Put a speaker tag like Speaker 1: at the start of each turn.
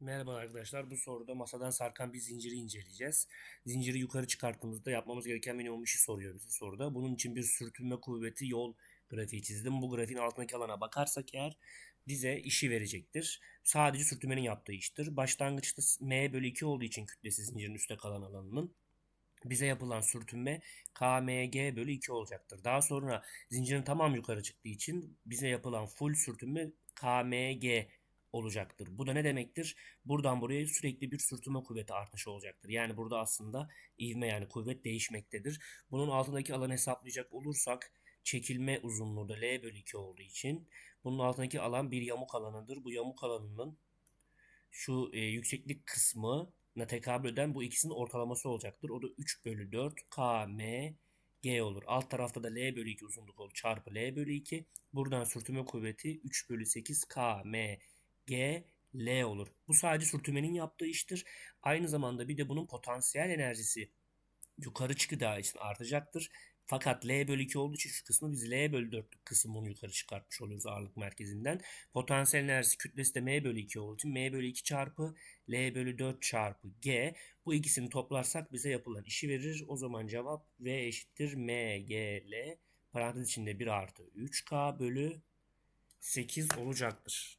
Speaker 1: Merhaba arkadaşlar. Bu soruda masadan sarkan bir zinciri inceleyeceğiz. Zinciri yukarı çıkarttığımızda yapmamız gereken minimum işi soruyor bize soruda. Bunun için bir sürtünme kuvveti yol grafiği çizdim. Bu grafiğin altındaki alana bakarsak eğer bize işi verecektir. Sadece sürtünmenin yaptığı iştir. Başlangıçta m bölü 2 olduğu için kütlesi zincirin üstte kalan alanının bize yapılan sürtünme kmg bölü 2 olacaktır. Daha sonra zincirin tamam yukarı çıktığı için bize yapılan full sürtünme kmg olacaktır. Bu da ne demektir? Buradan buraya sürekli bir sürtünme kuvveti artışı olacaktır. Yani burada aslında ivme yani kuvvet değişmektedir. Bunun altındaki alanı hesaplayacak olursak çekilme uzunluğu da L bölü 2 olduğu için bunun altındaki alan bir yamuk alanıdır. Bu yamuk alanının şu e, yükseklik kısmına tekabül eden bu ikisinin ortalaması olacaktır. O da 3 bölü 4 km G olur. Alt tarafta da L bölü 2 uzunluk olur. Çarpı L bölü 2. Buradan sürtünme kuvveti 3 bölü 8 km G L olur. Bu sadece sürtünmenin yaptığı iştir. Aynı zamanda bir de bunun potansiyel enerjisi yukarı çıkacağı için artacaktır. Fakat L bölü 2 olduğu için şu kısmı biz L bölü 4 kısmını yukarı çıkartmış oluyoruz ağırlık merkezinden. Potansiyel enerjisi kütlesi de M bölü 2 olduğu için M bölü 2 çarpı L bölü 4 çarpı G. Bu ikisini toplarsak bize yapılan işi verir. O zaman cevap V eşittir M, G, L. Parantez içinde 1 artı 3K bölü 8 olacaktır.